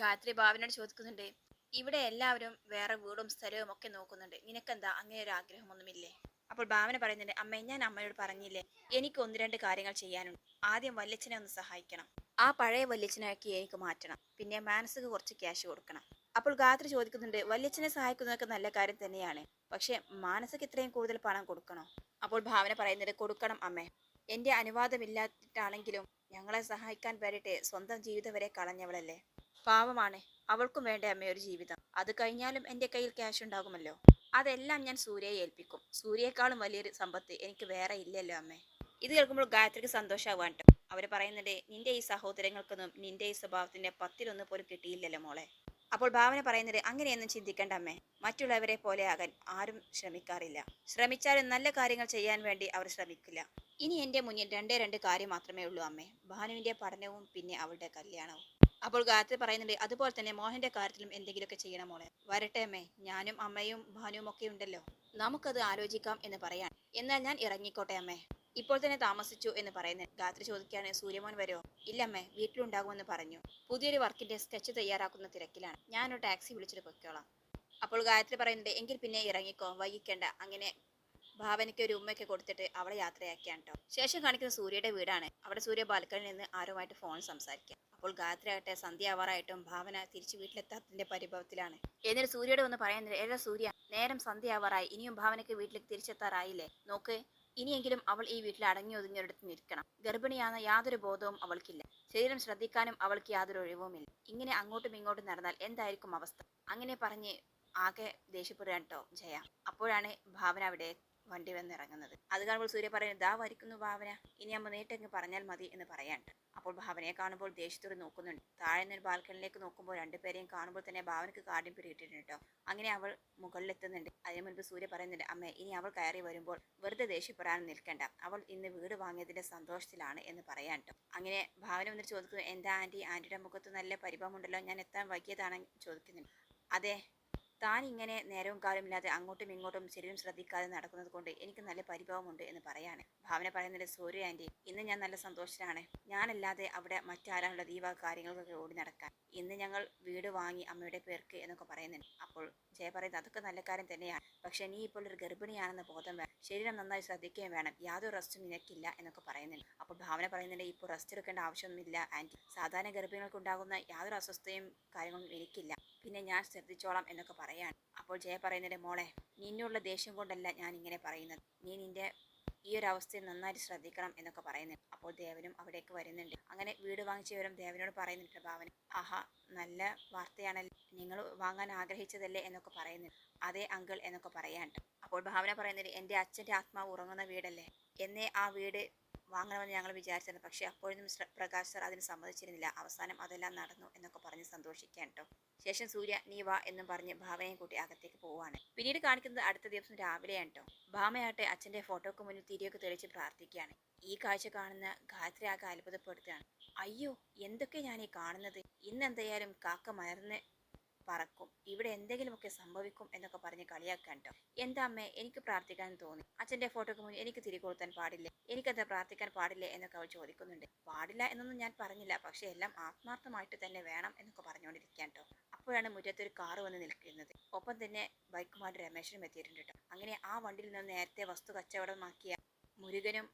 ഗായത്രി ഭാവനോട് ചോദിക്കുന്നുണ്ട് ഇവിടെ എല്ലാവരും വേറെ വീടും സ്ഥലവും ഒക്കെ നോക്കുന്നുണ്ട്. നിനക്കെന്താ അങ്ങനെ ഒരു ആഗ്രഹമൊന്നുമില്ലേ? അപ്പോൾ ഭാവന പറയുന്നുണ്ട് അമ്മ ഞാൻ അമ്മയോട് പറഞ്ഞില്ലേ എനിക്ക് ഒന്ന് രണ്ട് കാര്യങ്ങൾ ചെയ്യാനുണ്ട്. ആദ്യം വല്യച്ഛനെ ഒന്ന് സഹായിക്കണം. ആ പഴയ വല്യച്ഛനാക്കി എനിക്ക് മാറ്റണം. പിന്നെ മാനസിക കുറച്ച് ക്യാഷ് കൊടുക്കണം. അപ്പോൾ ഗായത്രി ചോദിക്കുന്നുണ്ട് വല്യച്ഛനെ സഹായിക്കുന്നതൊക്കെ നല്ല കാര്യം തന്നെയാണ്. പക്ഷേ മാനസിക ഇത്രയും കൂടുതൽ പണം കൊടുക്കണോ? അപ്പോൾ ഭാവന പറയുന്നത് കൊടുക്കണം അമ്മേ. എന്റെ അനുവാദമില്ലാത്തിട്ടാണെങ്കിലും ഞങ്ങളെ സഹായിക്കാൻ വരട്ടെ. സ്വന്തം ജീവിതം വരെ കളഞ്ഞവളല്ലേ. പാവമാണ്. അവൾക്കും വേണ്ട അമ്മ ഒരു ജീവിതം. അത് കഴിഞ്ഞാലും എന്റെ കയ്യിൽ ക്യാഷ് ഉണ്ടാകുമല്ലോ. അതെല്ലാം ഞാൻ സൂര്യയെ ഏൽപ്പിക്കും. സൂര്യയെക്കാളും വലിയൊരു സമ്പത്ത് എനിക്ക് വേറെ ഇല്ലല്ലോ അമ്മേ. ഇത് കേൾക്കുമ്പോൾ ഗായത്രിക്ക് സന്തോഷമാവാൻ കേട്ടോ അവർ പറയുന്നുണ്ട് നിന്റെ ഈ സഹോദരങ്ങൾക്കൊന്നും നിന്റെ ഈ സ്വഭാവത്തിന്റെ പത്തിലൊന്ന് പോലും കിട്ടിയില്ലല്ലോ മോളെ. അപ്പോൾ ഭാവന പറയുന്നത് അങ്ങനെയൊന്നും ചിന്തിക്കണ്ട അമ്മേ. മറ്റുള്ളവരെ പോലെ ആകാൻ ആരും ശ്രമിക്കാറില്ല. ശ്രമിച്ചാലും നല്ല കാര്യങ്ങൾ ചെയ്യാൻ വേണ്ടി അവർ ശ്രമിക്കില്ല. ഇനി എന്റെ മുന്നിൽ രണ്ടേ രണ്ട് കാര്യം മാത്രമേ ഉള്ളൂ അമ്മേ. ഭാനുവിന്റെ പഠനവും പിന്നെ അവളുടെ കല്യാണവും. അപ്പോൾ ഗായത്രി പറയുന്നുണ്ട് അതുപോലെ തന്നെ മോഹന്റെ കാര്യത്തിലും എന്തെങ്കിലുമൊക്കെ ചെയ്യണം മോളെ. വരട്ടെ അമ്മേ. ഞാനും അമ്മയും ഭാനുവും ഒക്കെ ഉണ്ടല്ലോ. നമുക്കത് ആലോചിക്കാം എന്ന് പറയാൻ എന്നാൽ ഞാൻ ഇറങ്ങിക്കോട്ടെ അമ്മേ. ഇപ്പോൾ തന്നെ താമസിച്ചു എന്ന് പറയുന്നത് ഗായത്രി ചോദിക്കുകയാണ് സൂര്യമോൻ വരുമോ ഇല്ലമ്മേ വീട്ടിലുണ്ടാകുമെന്ന് പറഞ്ഞു. പുതിയൊരു വർക്കിന്റെ സ്കെച്ച് തയ്യാറാക്കുന്ന തിരക്കിലാണ്. ഞാനൊരു ടാക്സി വിളിച്ചിട്ട് പൊയ്ക്കോളാം. അപ്പോൾ ഗായത്രി പറയുന്നുണ്ട് എങ്കിൽ പിന്നെ ഇറങ്ങിക്കോ. വൈകിക്കേണ്ട. അങ്ങനെ ഭാവനയ്ക്ക് ഒരു ഉമ്മയൊക്കെ കൊടുത്തിട്ട് അവളെ യാത്രയാക്കിയാണ് കേട്ടോ ശേഷം കാണിക്കുന്ന സൂര്യയുടെ വീടാണ്. അവിടെ സൂര്യ ബാൽക്കണിയിൽ നിന്ന് ആരുമായിട്ട് ഫോൺ സംസാരിക്കുക അപ്പോൾ ഗായത്രി ആകട്ടെ സന്ധ്യ ആവാറായിട്ടും ഭാവന തിരിച്ചു വീട്ടിലെത്താത്തതിന്റെ പരിഭവത്തിലാണ്. എന്നിട്ട് സൂര്യയോട് ഒന്ന് പറയുന്നത് ഏതാ സൂര്യ നേരം സന്ധ്യ ആവാറായി ഇനിയും ഭാവനയ്ക്ക് വീട്ടിലേക്ക് തിരിച്ചെത്താറായില്ലേ? നോക്ക് ഇനിയെങ്കിലും അവൾ ഈ വീട്ടിൽ അടങ്ങി ഒതുങ്ങിയൊരിടത്ത് നിൽക്കണം. ഗർഭിണിയാണെന്ന യാതൊരു ബോധവും അവൾക്കില്ല. ശരീരം ശ്രദ്ധിക്കാനും അവൾക്ക് യാതൊരു ഒഴിവുമില്ല. ഇങ്ങനെ അങ്ങോട്ടും ഇങ്ങോട്ടും നടന്നാൽ എന്തായിരിക്കും അവസ്ഥ? അങ്ങനെ പറഞ്ഞ് ആകെ ദേഷ്യപ്പെടുകയാണ് കേട്ടോ ജയ. അപ്പോഴാണ് ഭാവന അവിടെ വണ്ടി വന്നിറങ്ങുന്നത്. അത് കാണുമ്പോൾ സൂര്യ പറയുന്നത് ദാ വരിക്കുന്നു ഭാവന. ഇനി അമ്മ നേട്ടങ്ങ് പറഞ്ഞാൽ മതി എന്ന് പറയാണ്ട് അപ്പോൾ ഭാവനയെ കാണുമ്പോൾ ദേഷ്യത്തോടെ നോക്കുന്നുണ്ട്. താഴെ നിന്ന് ബാൽക്കണിലേക്ക് നോക്കുമ്പോൾ രണ്ടുപേരെയും കാണുമ്പോൾ തന്നെ ഭാവനക്ക് കാടിയും പിടിയിട്ടുണ്ട് കേട്ടോ. അങ്ങനെ അവൾ മുകളിലെത്തുന്നുണ്ട്. അതിനു മുൻപ് സൂര്യ പറയുന്നുണ്ട് അമ്മ ഇനി അവൾ കയറി വരുമ്പോൾ വെറുതെ ദേഷ്യപ്പെടാൻ നിൽക്കണ്ട. അവൾ ഇന്ന് വീട് വാങ്ങിയതിന്റെ സന്തോഷത്തിലാണ് എന്ന് പറയാൻ അങ്ങനെ ഭാവന വന്നിട്ട് ചോദിക്കുന്നു എന്താ ആന്റി ആന്റിയുടെ മുഖത്ത് നല്ല പരിഭവമുണ്ടല്ലോ. ഞാൻ എത്താൻ വൈകിയതാണ് ചോദിക്കുന്നുണ്ട്. അതെ താൻ ഇങ്ങനെ നേരവും കാലം ഇല്ലാതെ അങ്ങോട്ടും ഇങ്ങോട്ടും ശരിയും ശ്രദ്ധിക്കാതെ നടക്കുന്നത് കൊണ്ട് എനിക്ക് നല്ല പരിഭവമുണ്ട് എന്ന് പറയാണ്. ഭാവന പറയുന്നത് സൂര്യ ആന്റി ഇന്ന് ഞാൻ നല്ല സന്തോഷത്തിലാണ്. ഞാനല്ലാതെ അവിടെ മറ്റാരാണുള്ളത് ദീപ കാര്യങ്ങൾക്കൊക്കെ ഓടി നടക്കാൻ. ഇന്ന് ഞങ്ങൾ വീട് വാങ്ങി അമ്മയുടെ പേർക്ക് എന്നൊക്കെ പറയുന്നുണ്ട്. അപ്പോൾ ജയ പറയുന്നത് അതൊക്കെ നല്ല കാര്യം തന്നെയാണ്. പക്ഷെ നീ ഇപ്പോൾ ഒരു ഗർഭിണിയാണെന്ന് ബോധം വേണം ശരീരം നന്നായി ശ്രദ്ധിക്കുകയും വേണം. യാതൊരു റെസ്റ്റും നിനക്കില്ല എന്നൊക്കെ പറയുന്നുണ്ട്. അപ്പോൾ ഭാവന പറയുന്നുണ്ട് ഇപ്പോൾ റെസ്റ്റ് എടുക്കേണ്ട ആവശ്യമൊന്നുമില്ല ആന്റി. സാധാരണ ഗർഭിണികൾക്ക് ഉണ്ടാകുന്ന യാതൊരു അസ്വസ്ഥയും കാര്യങ്ങളൊന്നും എനിക്കില്ല. പിന്നെ ഞാൻ ശ്രദ്ധിച്ചോളാം എന്നൊക്കെ പറയാണ് അപ്പോൾ ജയ പറയുന്നതിന്റെ മോളെ നിന്നുള്ള ദേഷ്യം കൊണ്ടല്ല ഞാൻ ഇങ്ങനെ പറയുന്നത്. നീ നിന്റെ ഈ ഒരു അവസ്ഥയിൽ നന്നായിട്ട് ശ്രദ്ധിക്കണം എന്നൊക്കെ പറയുന്നുണ്ട് അപ്പോൾ ദേവനും അവിടേക്ക് വരുന്നുണ്ട്. അങ്ങനെ വീട് വാങ്ങിച്ച വിവരം ദേവനോട് പറയുന്നുണ്ട് ഭാവന ആഹാ നല്ല വാർത്തയാണല്ലോ. നിങ്ങൾ വാങ്ങാൻ ആഗ്രഹിച്ചതല്ലേ എന്നൊക്കെ പറയുന്നുണ്ട് അതേ അങ്കിൾ എന്നൊക്കെ പറയാണ്ട് അപ്പോൾ ഭാവന പറയുന്നത് എന്റെ അച്ഛന്റെ ആത്മാവ് ഉറങ്ങുന്ന വീടല്ലേ. എന്നെ ആ വീട് വാങ്ങണമെന്ന് ഞങ്ങൾ വിചാരിച്ചിരുന്നു. പക്ഷേ അപ്പോഴൊന്നും മിസ്റ്റർ പ്രകാശ് സാർ അതിന് സമ്മതിച്ചിരുന്നില്ല. അവസാനം അതെല്ലാം നടന്നു എന്നൊക്കെ പറഞ്ഞ് സന്തോഷിക്കാൻ കേട്ടോ ശേഷം സൂര്യ നീ വാ എന്നും പറഞ്ഞ് ഭാവനയും കൂട്ടി അകത്തേക്ക് പോവാണ് പിന്നീട് കാണിക്കുന്നത് അടുത്ത ദിവസം രാവിലെയാണ് കേട്ടോ ഭാമയാട്ടെ അച്ഛന്റെ ഫോട്ടോക്ക് മുന്നിൽ തിരിയൊക്കെ തെളിച്ച് പ്രാർത്ഥിക്കുകയാണ്. ഈ കാഴ്ച കാണുന്ന ഗായത്രി ആകെ അത്ഭുതപ്പെടുത്തുകയാണ്. അയ്യോ എന്തൊക്കെ ഞാൻ ഈ കാണുന്നത്? ഇന്ന് എന്തായാലും കാക്ക മയർന്ന് പറക്കും. ഇവിടെ എന്തെങ്കിലുമൊക്കെ സംഭവിക്കും എന്നൊക്കെ പറഞ്ഞ് കളിയാക്കാൻ കേട്ടോ എന്താ അമ്മേ എനിക്ക് പ്രാർത്ഥിക്കാൻ തോന്നി. അച്ഛന്റെ ഫോട്ടോക്ക് മുന്നിൽ എനിക്ക് തിരികെ കൊടുത്താൻ പാടില്ലേ? എനിക്കത് പ്രാർത്ഥിക്കാൻ പാടില്ലേ എന്നൊക്കെ അവൾ ചോദിക്കുന്നുണ്ട്. പാടില്ല എന്നൊന്നും ഞാൻ പറഞ്ഞില്ല. പക്ഷേ എല്ലാം ആത്മാർത്ഥമായിട്ട് തന്നെ വേണം എന്നൊക്കെ പറഞ്ഞുകൊണ്ടിരിക്കാൻ കേട്ടോ അപ്പോഴാണ് മുറ്റത്തൊരു കാറ് വന്ന് നിൽക്കുന്നത്. ഒപ്പം തന്നെ ബൈക്കുമായിട്ട് രമേശനും എത്തിയിട്ടുണ്ട് കേട്ടോ അങ്ങനെ ആ വണ്ടിയിൽ നിന്ന് നേരത്തെ വസ്തു കച്ചവടമാക്കിയ മുരുകനും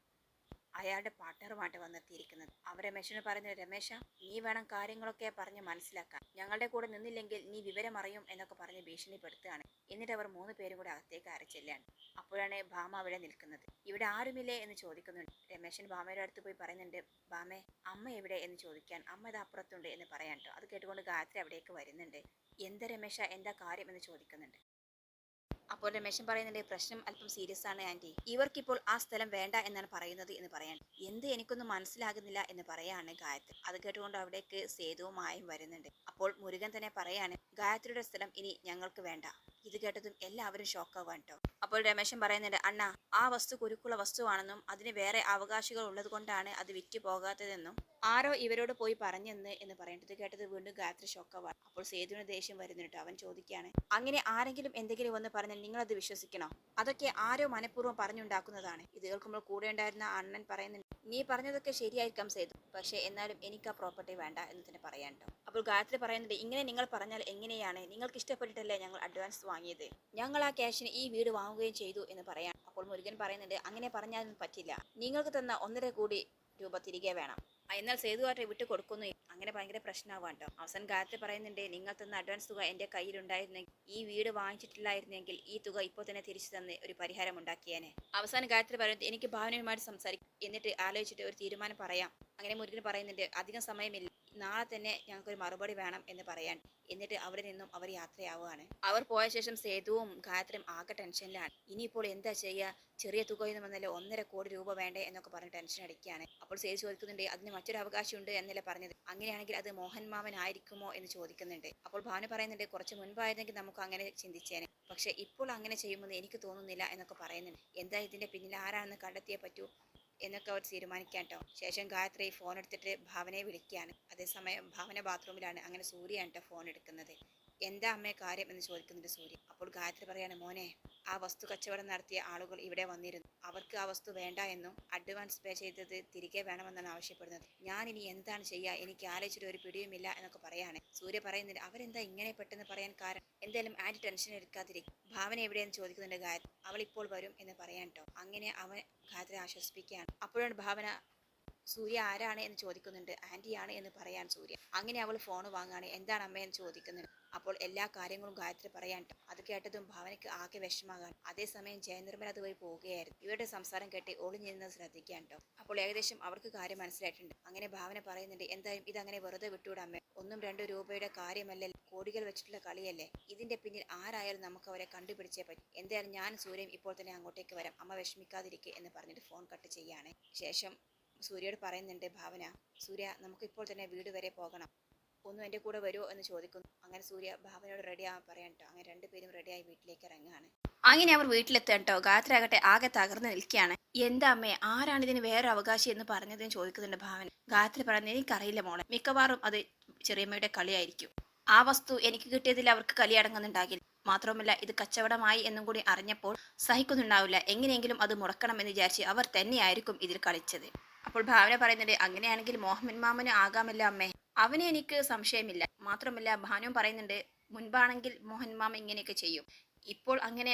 അയാളുടെ പാർട്ട്ണറുമായിട്ട് വന്നെത്തിയിരിക്കുന്നത്. അവർ രമേശന് പറഞ്ഞു രമേശ നീ വേണം കാര്യങ്ങളൊക്കെ പറഞ്ഞ് മനസ്സിലാക്കാൻ. ഞങ്ങളുടെ കൂടെ നിന്നില്ലെങ്കിൽ നീ വിവരം അറിയും എന്നൊക്കെ പറഞ്ഞ് ഭീഷണിപ്പെടുത്തുകയാണ്. എന്നിട്ട് അവർ മൂന്ന് പേരും കൂടെ അകത്തേക്ക് അരച്ചെല്ലാണ് അപ്പോഴാണ് ഭാമ അവിടെ നിൽക്കുന്നത്. ഇവിടെ ആരുമില്ലേ? എന്ന് ചോദിക്കുന്നുണ്ട്. രമേശൻ ഭാമയുടെ അടുത്ത് പോയി പറയുന്നുണ്ട് ഭാമേ അമ്മ എവിടെ? എന്ന് ചോദിക്കാൻ അമ്മ ഇത് അപ്പുറത്തുണ്ട് എന്ന് പറയാൻ കേട്ടോ. അത് കേട്ടുകൊണ്ട് ഗായത്രി അവിടേക്ക് വരുന്നുണ്ട്. എന്താ രമേശ? എന്താ കാര്യം? എന്ന് ചോദിക്കുന്നുണ്ട്. അപ്പോൾ രമേശൻ പറയുന്നുണ്ട് പ്രശ്നം അല്പം സീരിയസ് ആണ് ആന്റി. ഇവർക്കിപ്പോൾ ആ സ്ഥലം വേണ്ട എന്നാണ് പറയുന്നത് എന്ന് പറയാൻ. എന്ത് എനിക്കൊന്നും മനസ്സിലാകുന്നില്ല എന്ന് പറയാണ് ഗായത്രി. അത് കേട്ടുകൊണ്ട് അവിടേക്ക് സേതുവുമായും വരുന്നുണ്ട്. അപ്പോൾ മുരുകൻ തന്നെ പറയാണ് ഗായത്രിയുടെ സ്ഥലം ഇനി ഞങ്ങൾക്ക് വേണ്ട. ഇത് കേട്ടതും എല്ലാവരും ഷോക്കാവാൻ കേട്ടോ അപ്പോൾ രമേശൻ പറയുന്നുണ്ട് അണ്ണ ആ വസ്തു കുരുക്കുള്ള വസ്തുവാണെന്നും അതിന് വേറെ അവകാശികൾ ഉള്ളത് കൊണ്ടാണ് അത് വിറ്റ് പോകാത്തതെന്നും ആരോ ഇവരോട് പോയി പറഞ്ഞെന്ന് എന്ന് പറയേണ്ടത് കേട്ടത് വീണ്ടും ഗായത്രി ഷോക്കാവാണ് അപ്പോൾ സേതുവിന് ദേഷ്യം വരുന്നുണ്ട് അവൻ ചോദിക്കുകയാണ് അങ്ങനെ ആരെങ്കിലും എന്തെങ്കിലും വന്ന് പറഞ്ഞാൽ നിങ്ങളത് വിശ്വസിക്കണോ? അതൊക്കെ ആരോ മനഃപൂർവം പറഞ്ഞുണ്ടാക്കുന്നതാണ്. ഇത് കേൾക്കുമ്പോൾ കൂടെ ഉണ്ടായിരുന്ന അണ്ണൻ പറയുന്നുണ്ട് നീ പറഞ്ഞതൊക്കെ ശരിയായിരിക്കാം സേതു പക്ഷേ എന്നാലും എനിക്ക് ആ പ്രോപ്പർട്ടി വേണ്ട എന്ന് തന്നെ പറയാൻ കേട്ടോ അപ്പോൾ ഗായത്രി പറയുന്നുണ്ട് ഇങ്ങനെ നിങ്ങൾ പറഞ്ഞാൽ എങ്ങനെയാണ്? നിങ്ങൾക്ക് ഇഷ്ടപ്പെട്ടിട്ടല്ലേ ഞങ്ങൾ അഡ്വാൻസ് വാങ്ങിയത്? ഞങ്ങൾ ആ ക്യാഷിന് ഈ വീട് വാങ്ങുകയും ചെയ്തു എന്ന് പറയാം അപ്പോൾ മുരുകൻ പറയുന്നുണ്ട് അങ്ങനെ പറഞ്ഞാലൊന്നും പറ്റില്ല. നിങ്ങൾക്ക് തന്ന ഒന്നര കോടി രൂപ തിരികെ വേണം. എന്നാൽ സേതുവാട്ടെ വിട്ടു കൊടുക്കുന്നു. അങ്ങനെ ഭയങ്കര പ്രശ്നമാവാൻ കേട്ടോ. അവസാനം ഗായത്രി പറയുന്നുണ്ട് നിങ്ങൾ തന്ന അഡ്വാൻസ് തുക എന്റെ കയ്യിലുണ്ടായിരുന്നെങ്കിൽ ഈ വീട് വാങ്ങിച്ചിട്ടില്ലായിരുന്നെങ്കിൽ ഈ തുക ഇപ്പോൾ തന്നെ തിരിച്ചു തന്ന് ഒരു പരിഹാരം ഉണ്ടാക്കിയേനെ. അവസാന കാര്യത്തിൽ പറയുന്നത് എനിക്ക് ഭാവനയുമായിട്ട് സംസാരിക്കും എന്നിട്ട് ആലോചിച്ചിട്ട് ഒരു തീരുമാനം പറയാം. അങ്ങനെ മുരുകൻ പറയുന്നുണ്ട് അധികം സമയമില്ല. നാളെ തന്നെ ഞങ്ങൾക്കൊരു മറുപടി വേണം എന്ന് പറയാൻ. എന്നിട്ട് അവിടെ നിന്നും അവർ യാത്രയാവുകയാണ്. അവർ പോയ ശേഷം സേതുവും ഗായത്രിയും ആകെ ടെൻഷനിലാണ്. ഇനിയിപ്പോൾ എന്താ ചെയ്യുക? ചെറിയ തുകയൊന്നും വന്നല്ലേ ഒന്നര കോടി രൂപ വേണ്ടേ എന്നൊക്കെ പറഞ്ഞ് ടെൻഷൻ അടിക്കുകയാണ്. അപ്പോൾ സേതു ചോദിക്കുന്നുണ്ട് അതിന് മറ്റൊരു അവകാശമുണ്ട് എന്നല്ലേ പറഞ്ഞത്? അങ്ങനെയാണെങ്കിൽ അത് മോഹൻ മാമൻ ആയിരിക്കുമോ എന്ന് ചോദിക്കുന്നുണ്ട്. അപ്പോൾ ഭാനു പറയുന്നുണ്ട് കുറച്ച് മുൻപായിരുന്നെങ്കിൽ നമുക്ക് അങ്ങനെ ചിന്തിച്ചേനെ. പക്ഷെ ഇപ്പോൾ അങ്ങനെ ചെയ്യുമെന്ന് എനിക്ക് തോന്നുന്നില്ല എന്നൊക്കെ പറയുന്നുണ്ട്. എന്താ ഇതിന്റെ പിന്നിൽ? ആരാണെന്ന് കണ്ടെത്തിയേ പറ്റൂ? എന്നൊക്കെ അവർ തീരുമാനിക്കാൻ കേട്ടോ ശേഷം ഗായത്രി ഫോൺ എടുത്തിട്ട് ഭാവനയെ വിളിക്കുകയാണ്. അതേസമയം ഭാവന ബാത്റൂമിലാണ് അങ്ങനെ സൂര്യാണ് കേട്ടോ ഫോൺ എടുക്കുന്നത്. എന്താ അമ്മേ കാര്യം എന്ന് ചോദിക്കുന്നുണ്ട് സൂര്യ. അപ്പോൾ ഗായത്രി പറയാണ് മോനെ ആ വസ്തു കച്ചവടം നടത്തിയ ആളുകൾ ഇവിടെ വന്നിരുന്നു. അവർക്ക് ആ വസ്തു വേണ്ട എന്നും അഡ്വാൻസ് പേ ചെയ്തത് തിരികെ വേണമെന്നാണ് ആവശ്യപ്പെടുന്നത്. ഞാൻ ഇനി എന്താണ് ചെയ്യുക എനിക്ക് ആലോചിച്ചിട്ട് ഒരു പിടിയുമില്ല എന്നൊക്കെ പറയാണ്. സൂര്യ പറയുന്നുണ്ട് അവരെന്താ ഇങ്ങനെ പെട്ടെന്ന് പറയാൻ കാരണം? എന്തായാലും ആന്റി ടെൻഷൻ എടുക്കാതിരിക്കും. ഭാവന എവിടെയെന്ന് ചോദിക്കുന്നുണ്ട് ഗായത്രി. അവൾ ഇപ്പോൾ വരും എന്ന് പറയാൻ കേട്ടോ അങ്ങനെ അവൻ ഗായത്രി ആശ്വസിപ്പിക്കുകയാണ്. അപ്പോഴാണ് ഭാവന സൂര്യ ആരാണ്? എന്ന് ചോദിക്കുന്നുണ്ട്. ആന്റിയാണ് എന്ന് പറയാൻ സൂര്യ. അങ്ങനെ അവൾ ഫോൺ വാങ്ങാണ്. എന്താണ് അമ്മയെന്ന് ചോദിക്കുന്നുണ്ട്. അപ്പോൾ എല്ലാ കാര്യങ്ങളും ഗായത്രി പറയാൻ അത് കേട്ടതും ഭാവനയ്ക്ക് ആകെ വിഷമാകാൻ അതേസമയം ജയനിർമ്മൽ അതുവഴി പോവുകയായിരുന്നു. ഇവരുടെ സംസാരം കേട്ട് ഒളിഞ്ഞിരുന്നത് ശ്രദ്ധിക്കാൻ അപ്പോൾ ഏകദേശം അവർക്ക് കാര്യം മനസ്സിലായിട്ടുണ്ട്. അങ്ങനെ ഭാവന പറയുന്നുണ്ട് എന്തായാലും ഇതങ്ങനെ വെറുതെ വിട്ടുവിടാമേ ഒന്നും രണ്ടു രൂപയുടെ കാര്യമല്ല? കോടികൾ വെച്ചിട്ടുള്ള കളിയല്ലേ? ഇതിന്റെ പിന്നിൽ ആരായാലും നമുക്ക് അവരെ കണ്ടുപിടിച്ചേ പറ്റും. എന്തായാലും ഞാൻ സൂര്യൻ ഇപ്പോൾ തന്നെ അങ്ങോട്ടേക്ക് വരാം. അമ്മ വിഷമിക്കാതിരിക്കെ എന്ന് പറഞ്ഞിട്ട് ഫോൺ കട്ട് ചെയ്യാണ് ശേഷം സൂര്യയോട് പറയുന്നുണ്ട് ഭാവന സൂര്യ നമുക്ക് ഇപ്പോൾ തന്നെ വീട് വരെ പോകണം. ഒന്നും എന്റെ കൂടെ വരുമോ എന്ന് ചോദിക്കുന്നു. അങ്ങനെ സൂര്യ ഭാവനയോട് റെഡി ആവാൻ പറയാൻ കേട്ടോ അങ്ങനെ രണ്ടുപേരും റെഡിയായി വീട്ടിലേക്ക് ഇറങ്ങുകയാണ്. അങ്ങനെ അവർ വീട്ടിലെത്താൻ കേട്ടോ ഗായത്രാകട്ടെ ആകെ തകർന്ന് നിൽക്കുകയാണ്. എന്താ അമ്മേ ആരാണ് ഇതിന് വേറെ അവകാശി എന്ന് പറഞ്ഞതെന്ന് ചോദിക്കുന്നുണ്ട് ഭാവന ഗായത്രി പറയുന്നത് എനിക്കറിയില്ല മോളെ. മിക്കവാറും അത് ചെറിയമ്മയുടെ കളിയായിരിക്കും. ആ വസ്തു എനിക്ക് കിട്ടിയതിൽ അവർക്ക് കലി അടങ്ങുന്നുണ്ടാകില്ല മാത്രവുമല്ല ഇത് കച്ചവടമായി എന്നും കൂടി അറിഞ്ഞപ്പോൾ സഹിക്കുന്നുണ്ടാവില്ല. എങ്ങനെയെങ്കിലും അത് മുടക്കണം എന്ന് വിചാരിച്ച് അവർ തന്നെയായിരിക്കും ഇതിൽ കളിച്ചത്. അപ്പോൾ ഭാവന പറയുന്നുണ്ട് അങ്ങനെയാണെങ്കിൽ മോഹൻ മാമന് ആകാമല്ലോ അമ്മേ. അവനെ എനിക്ക് സംശയമില്ല. മാത്രമല്ല ഭാനു പറയുന്നുണ്ട് മുൻപാണെങ്കിൽ മോഹൻ മാം ഇങ്ങനെയൊക്കെ ചെയ്യും. ഇപ്പോൾ അങ്ങനെ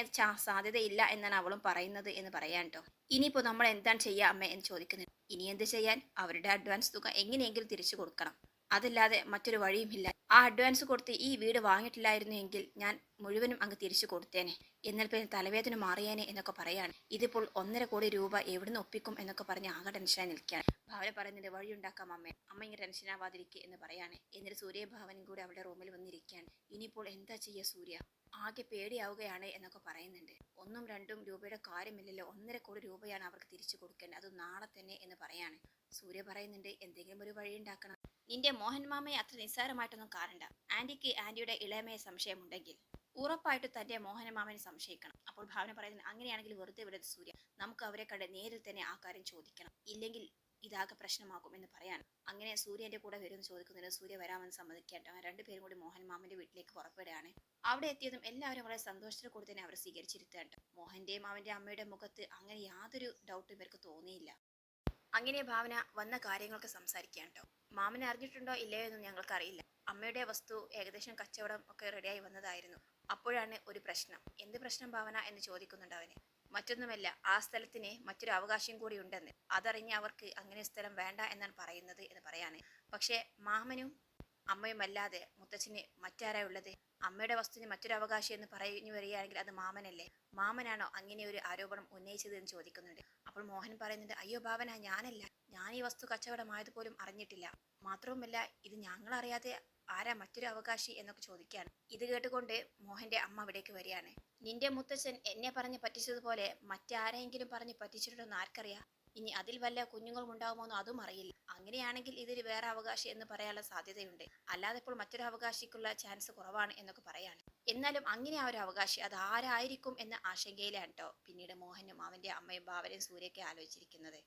സാധ്യതയില്ല എന്നാണ് അവളും പറയുന്നത് എന്ന് പറയാൻ കേട്ടോ ഇനിയിപ്പോൾ നമ്മൾ എന്താണ് ചെയ്യുക അമ്മ? എന്ന് ചോദിക്കുന്നത് ഇനി എന്ത് ചെയ്യാൻ? അവരുടെ അഡ്വാൻസ് തുക എങ്ങനെയെങ്കിലും തിരിച്ചു കൊടുക്കണം. അതല്ലാതെ മറ്റൊരു വഴിയുമില്ല. ആ അഡ്വാൻസ് കൊടുത്ത് ഈ വീട് വാങ്ങിയിട്ടില്ലായിരുന്നു എങ്കിൽ ഞാൻ മുഴുവനും അങ്ങ് തിരിച്ചു കൊടുത്തേനെ. എന്നാൽ പിന്നെ തലവേദന മാറിയേനെ എന്നൊക്കെ പറയാണ്. ഇതിപ്പോൾ ഒന്നര കോടി രൂപ എവിടുന്ന് ഒപ്പിക്കും എന്നൊക്കെ പറഞ്ഞ് ആകെ ടെൻഷനായി നിൽക്കുകയാണ്. ഭാവന പറയുന്നുണ്ട് വഴിയുണ്ടാക്കാം അമ്മേ. അമ്മ ഇങ്ങനെ ടെൻഷനാവാതിരിക്കുക എന്ന് പറയാണ്. എന്നിട്ട് സൂര്യ ഭാവനും കൂടി അവളുടെ റൂമിൽ വന്നിരിക്കുകയാണ്. ഇനിയിപ്പോൾ എന്താ ചെയ്യുക സൂര്യ? ആകെ പേടിയാവുകയാണ് എന്നൊക്കെ പറയുന്നുണ്ട്. ഒന്നും രണ്ടും രൂപയുടെ കാര്യമില്ലല്ലോ. ഒന്നര കോടി രൂപയാണ് അവർക്ക് തിരിച്ചു കൊടുക്കേണ്ടത്. അത് നാളെ തന്നെ എന്ന് പറയാണ്. സൂര്യ പറയുന്നുണ്ട് എന്തെങ്കിലും ഒരു വഴി ഉണ്ടാക്കണം നിന്റെ മോഹൻ മാമയെ അത്ര നിസ്സാരമായിട്ടൊന്നും കാണണ്ട. ആന്റിക്ക് ആന്റിയുടെ ഇളയമയെ സംശയമുണ്ടെങ്കിൽ ഉറപ്പായിട്ട് തന്റെ മോഹന മാമനെ സംശയിക്കണം. അപ്പോൾ ഭാവന പറയുന്നത് അങ്ങനെയാണെങ്കിൽ വെറുതെ വിടരുത് സൂര്യ. നമുക്ക് അവരെ കണ്ട് നേരിൽ തന്നെ ആ കാര്യം ചോദിക്കണം. ഇല്ലെങ്കിൽ ഇതാകെ പ്രശ്നമാകും എന്ന് പറയാൻ അങ്ങനെ സൂര്യന്റെ കൂടെ വരുമെന്ന് ചോദിക്കുന്നതിന് സൂര്യ വരാമെന്ന് സമ്മതിക്കേണ്ട. രണ്ടുപേരും കൂടി മോഹൻ മാമന്റെ വീട്ടിലേക്ക് പുറപ്പെടുകയാണ്. അവിടെ എത്തിയതും എല്ലാവരും വളരെ സന്തോഷത്തിൽ കൂടി തന്നെ അവർ സ്വീകരിച്ചിരുത്തേണ്ട. മോഹന്റെയും അവന്റെ അമ്മയുടെ മുഖത്ത് അങ്ങനെ യാതൊരു ഡൗട്ടും ഇവർക്ക് തോന്നിയില്ല. അങ്ങനെ ഭാവന വന്ന കാര്യങ്ങളൊക്കെ സംസാരിക്കാൻ കേട്ടോ മാമനെ അറിഞ്ഞിട്ടുണ്ടോ ഇല്ലയോ എന്നും ഞങ്ങൾക്കറിയില്ല. അമ്മയുടെ വസ്തു ഏകദേശം കച്ചവടം ഒക്കെ റെഡിയായി വന്നതായിരുന്നു. അപ്പോഴാണ് ഒരു പ്രശ്നം. എന്ത് പ്രശ്നം ഭാവന എന്ന് ചോദിക്കുന്നുണ്ട് അവന്. മറ്റൊന്നുമല്ല ആ സ്ഥലത്തിന് മറ്റൊരു അവകാശം കൂടി ഉണ്ടെന്ന്. അതറിഞ്ഞ് അവർക്ക് അങ്ങനെ സ്ഥലം വേണ്ട എന്നാണ് പറയുന്നത് എന്ന് പറയാണ്. പക്ഷേ മാമനും അമ്മയുമല്ലാതെ മുത്തച്ഛന് മറ്റാരാ ഉള്ളത്? അമ്മയുടെ വസ്തുവിന് മറ്റൊരു അവകാശം എന്ന് പറഞ്ഞു വരികയാണെങ്കിൽ അത് മാമനല്ലേ? മാമനാണോ അങ്ങനെ ഒരു ആരോപണം ഉന്നയിച്ചത് എന്ന് ചോദിക്കുന്നുണ്ട്. അപ്പോൾ മോഹൻ പറയുന്നുണ്ട് അയ്യോ ഭാവന ഞാനല്ല. ഞാൻ ഈ വസ്തു കച്ചവടമായത് പോലും അറിഞ്ഞിട്ടില്ല. മാത്രവുമല്ല ഇത് ഞങ്ങൾ അറിയാതെ ആരാ മറ്റൊരു അവകാശി എന്നൊക്കെ ചോദിക്കുകയാണ്. ഇത് കേട്ടുകൊണ്ട് മോഹന്റെ അമ്മ അവിടേക്ക് വരികയാണ്. നിന്റെ മുത്തച്ഛൻ എന്നെ പറഞ്ഞ് പറ്റിച്ചതുപോലെ മറ്റാരെങ്കിലും പറഞ്ഞ് പറ്റിച്ചിട്ടുണ്ടെന്ന് ആർക്കറിയാം? ഇനി അതിൽ വല്ല കുഞ്ഞുങ്ങളും ഉണ്ടാകുമോ എന്ന് അതും അറിയില്ല. അങ്ങനെയാണെങ്കിൽ ഇതൊരു വേറെ അവകാശി എന്ന് പറയാനുള്ള സാധ്യതയുണ്ട്. അല്ലാതെ ഇപ്പോൾ മറ്റൊരു അവകാശിക്കുള്ള ചാൻസ് കുറവാണ് എന്നൊക്കെ പറയാണ്. എന്നാലും അങ്ങനെ ആ ഒരു അവകാശി അത് ആരായിരിക്കും എന്ന ആശങ്കയിലാണ് കേട്ടോ പിന്നീട് മോഹനും അവന്റെ അമ്മയും ഭാവനയും സൂര്യയൊക്കെ ആലോചിച്ചിരിക്കുന്നത്.